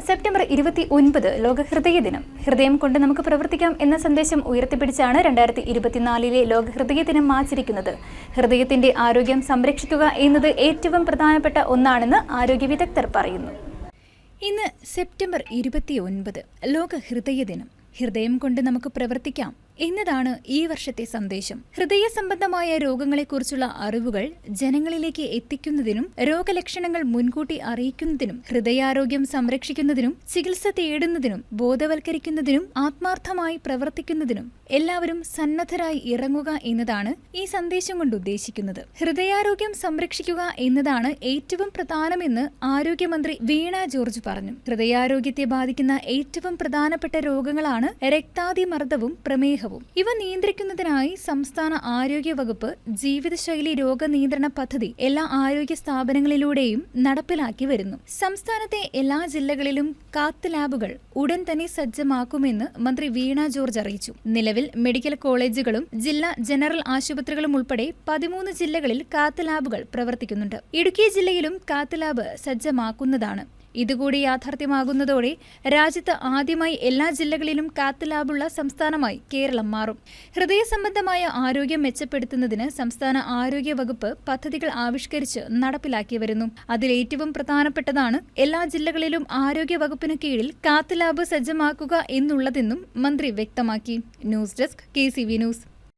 September ഇരുപത്തി ഒൻപത് ലോക ഹൃദയ ദിനം. ഹൃദയം കൊണ്ട് നമുക്ക് പ്രവർത്തിക്കാം എന്ന സന്ദേശം ഉയർത്തിപ്പിടിച്ചാണ് രണ്ടായിരത്തി ഇരുപത്തിനാലിലെ ലോക ഹൃദയ ദിനം ആചരിക്കുന്നത്. ഹൃദയത്തിന്റെ ആരോഗ്യം സംരക്ഷിക്കുക എന്നത് ഏറ്റവും പ്രധാനപ്പെട്ട ഒന്നാണെന്ന് ആരോഗ്യ വിദഗ്ധർ പറയുന്നു. ഇന്ന് സെപ്റ്റംബർ ഇരുപത്തി ഒൻപത് ലോക ഹൃദയ ദിനം. ഹൃദയം കൊണ്ട് നമുക്ക് പ്രവർത്തിക്കാം എന്നതാണ് ഈ വർഷത്തെ സന്ദേശം. ഹൃദയ സംബന്ധമായ രോഗങ്ങളെക്കുറിച്ചുള്ള അറിവുകൾ ജനങ്ങളിലേക്ക് എത്തിക്കുന്നതിനും രോഗലക്ഷണങ്ങൾ മുൻകൂട്ടി അറിയിക്കുന്നതിനും ഹൃദയാരോഗ്യം സംരക്ഷിക്കുന്നതിനും ചികിത്സ തേടുന്നതിനും ബോധവൽക്കരിക്കുന്നതിനും ആത്മാർത്ഥമായി പ്രവർത്തിക്കുന്നതിനും എല്ലാവരും സന്നദ്ധരായി ഇറങ്ങുക എന്നതാണ് ഈ സന്ദേശം കൊണ്ട് ഉദ്ദേശിക്കുന്നത്. ഹൃദയാരോഗ്യം സംരക്ഷിക്കുക എന്നതാണ് ഏറ്റവും പ്രധാനമെന്ന് ആരോഗ്യമന്ത്രി വീണ ജോർജ് പറഞ്ഞു. ഹൃദയാരോഗ്യത്തെ ബാധിക്കുന്ന ഏറ്റവും പ്രധാനപ്പെട്ട രോഗങ്ങളാണ് രക്താതിമർദ്ദവും പ്രമേഹവും. ഇവ നിയന്ത്രിക്കുന്നതിനായി സംസ്ഥാന ആരോഗ്യ വകുപ്പ് ജീവിതശൈലി രോഗനിയന്ത്രണ പദ്ധതി എല്ലാ ആരോഗ്യ സ്ഥാപനങ്ങളിലൂടെയും നടപ്പിലാക്കി വരുന്നു. സംസ്ഥാനത്തെ എല്ലാ ജില്ലകളിലും കാത്ത് ലാബുകൾ ഉടൻ തന്നെ സജ്ജമാക്കുമെന്ന് മന്ത്രി വീണ ജോർജ് അറിയിച്ചു. നിലവിൽ മെഡിക്കൽ കോളേജുകളും ജില്ലാ ജനറൽ ആശുപത്രികളും ഉൾപ്പെടെ പതിമൂന്ന് ജില്ലകളിൽ കാത്ത് ലാബുകൾ പ്രവർത്തിക്കുന്നുണ്ട്. ഇടുക്കി ജില്ലയിലും കാത്ത് ലാബ് സജ്ജമാക്കുന്നതാണ്. ഇതുകൂടി യാഥാർത്ഥ്യമാകുന്നതോടെ രാജ്യത്ത് ആദ്യമായി എല്ലാ ജില്ലകളിലും കാത്ത് ലാബുള്ള സംസ്ഥാനമായി കേരളം മാറും. ഹൃദയ സംബന്ധമായ ആരോഗ്യം മെച്ചപ്പെടുത്തുന്നതിന് സംസ്ഥാന ആരോഗ്യ വകുപ്പ് പദ്ധതികൾ ആവിഷ്കരിച്ച് നടപ്പിലാക്കി വരുന്നു. അതിൽ ഏറ്റവും പ്രധാനപ്പെട്ടതാണ് എല്ലാ ജില്ലകളിലും ആരോഗ്യ വകുപ്പിന് കീഴിൽ കാത്ത് ലാബ് സജ്ജമാക്കുക എന്നുള്ളതെന്നും മന്ത്രി വ്യക്തമാക്കി. News desk K news.